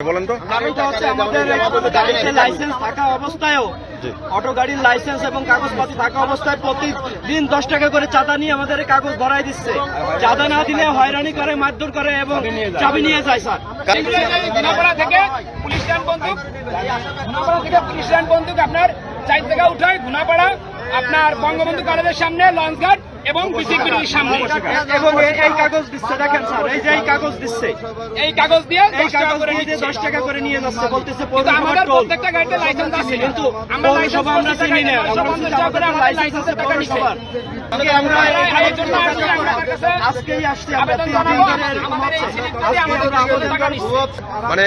বলেন তো? কারণটা হচ্ছে আমাদের গাড়িতে লাইসেন্স থাকা অবস্থায়ও অটো গাড়ির লাইসেন্স এবং কাগজপাতি থাকা অবস্থায় প্রতিদিন দশ টাকা করে চাঁদা নিয়ে আমাদের কাগজ ভরাই দিচ্ছে। চাঁদা না দিলে হয়রানি করে মারধর করে এবং চাবি নিয়ে যায়। স্যার। থেকে পুলিশ বন্দুক থেকে পুলিশ বন্দুক আপনার চার উঠায় গুনাপাড়া আপনার বঙ্গবন্ধু কলেজের সামনে লঞ্চ ঘাট এবং বিসিবির সামনে এবং এই- কাগজ দিচ্ছে দেখেন স্যার এই যে এই কাগজ দিচ্ছে। এই কাগজ দিয়ে এই কাগজ করে দিয়ে নিচ্ছে। দশ টাকা করে নিয়ে যাচ্ছে বলতেছে কিন্তু আমাদের প্রত্যেকটা গাড়িতে লাইসেন্স আছে কিন্তু আমরা পৌরসভা আমরা চিনি না। আমরা বলছি যে আমাদের লাইসেন্স আছে পৌরসভার আজকে আমরা আমরা এই জন্য আসছি আজকেই আসছি আমরা। তিন দিন ধরে আমাদের এই আমাদের টাকা নিচ্ছে মানে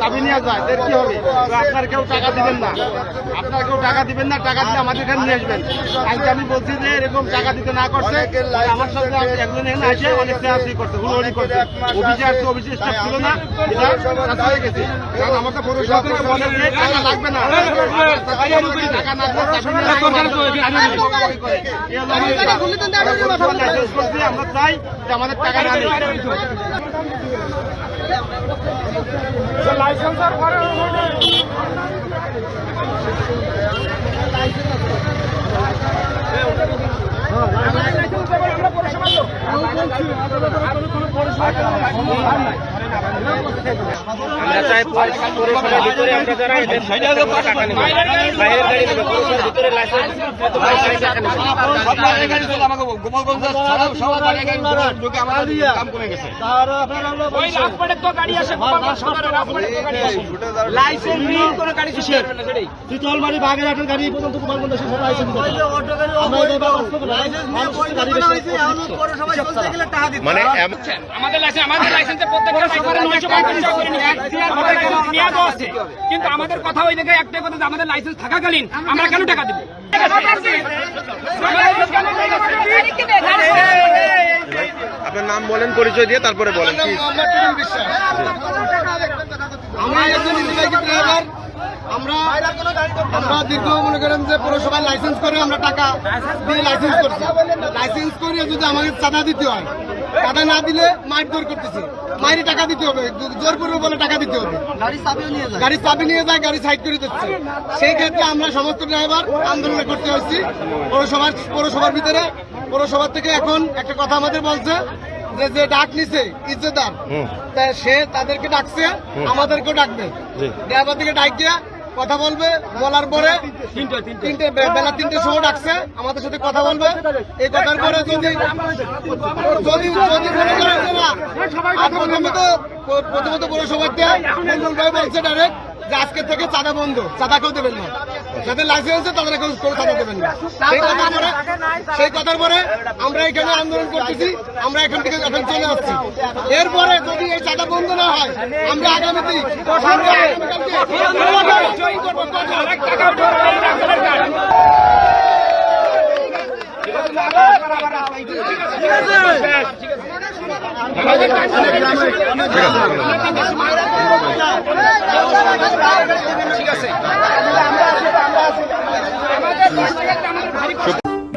চাবি নিয়ে যায় এর কি হবে? আপনার কেউ টাকা দিবেন না। আপনার কেউ টাকা দিবেন না টাকা দিলে আমাদের এখানে নিয়ে আসবেন। আজকে আমি বলছি যে এরকম টাকা দিতে না করছে আমার সাথে আমি একজন এখানে আসে অনেক চাষি করছে হুড়ি করছে। অফিসে আসছে অফিসে স্টাফ ছিল না এটা হয়ে গেছে। কারণ আমাকে পৌরসভা বলে যে টাকা লাগবে না। টাকা না দিলে চাবি নিয়ে আসবে। এই হলো আমাদের লাইসেন্স করছি, আমরা চাই যে আমাদের টাকা না লাইসেন্সের পরে আমরা পৌরসভার লোক আমরা চাই পৌরসভার ভিতরে আমরা যারা এদের টাকা নেব। বাইরের গাড়ি নেবে। পৌরসভার ভিতরে লাইসেন্স বাগেরহাটের গাড়ি পর্যন্ত গোপালগঞ্জ মানে আমাদের লাইসেন্স আমাদের লাইসেন্সে প্রত্যেকটা কিন্তু আমাদের কথা ওই জায়গায় একটাই কথা যে আমাদের লাইসেন্স থাকাকালীন আমরা কেন টাকা দেবো? আপনার নাম বলেন পরিচয় দিয়ে তারপরে বলেন কি আমরা একজন ইলিগাল ড্রাইভার আমরা আমরা দীর্ঘ মনে করেন যে পৌরসভায় লাইসেন্স করে আমরা টাকা দিয়ে লাইসেন্স করছি। লাইসেন্স করে যদি আমাকে চাঁদা দিতে হয় চাঁদা না দিলে মারধর করতেছে। মাইরে টাকা দিতে হবে জোর করবে বলে টাকা দিতে হবে। গাড়ির চাবি নিয়ে যায় গাড়ি সাইড করে দিচ্ছে। সেই ক্ষেত্রে আমরা সমস্ত ড্রাইভার আন্দোলন করতে হয়েছি। পৌরসভার পৌরসভার ভিতরে পৌরসভার থেকে এখন একটা কথা আমাদের বলছে যে যে ডাক নিছে ইজ্জতদার তা সে তাদেরকে ডাকছে আমাদেরকেও ডাকবে। ড্রাইভার থেকে ডাক দিয়ে কথা বলবে বলার পরে তিনটে বেলা তিনটে সময় ডাকছে আমাদের সাথে কথা বলবে। এই কথার পরে যদি যদি যদি মনে করেন যে না আর প্রথমে তো প্রথমত পৌরসভাতে দেয় ভাই বলছে ডাইরেক্ট যে আজকে থেকে চাঁদা বন্ধ চাঁদা কেউ দেবেন না। যাদের লাইসেন্স আছে তাদের কেউ কেউ চাঁদা দেবেন না। সেই কথার পরে সেই কথার পরে আমরা এখানে আন্দোলন করতেছি আমরা এখান থেকে এখন চলে আসছি। এরপরে যদি এই চাঁদা বন্ধ না হয় আমরা আগামীতে আগামীকালকে জয়ী করব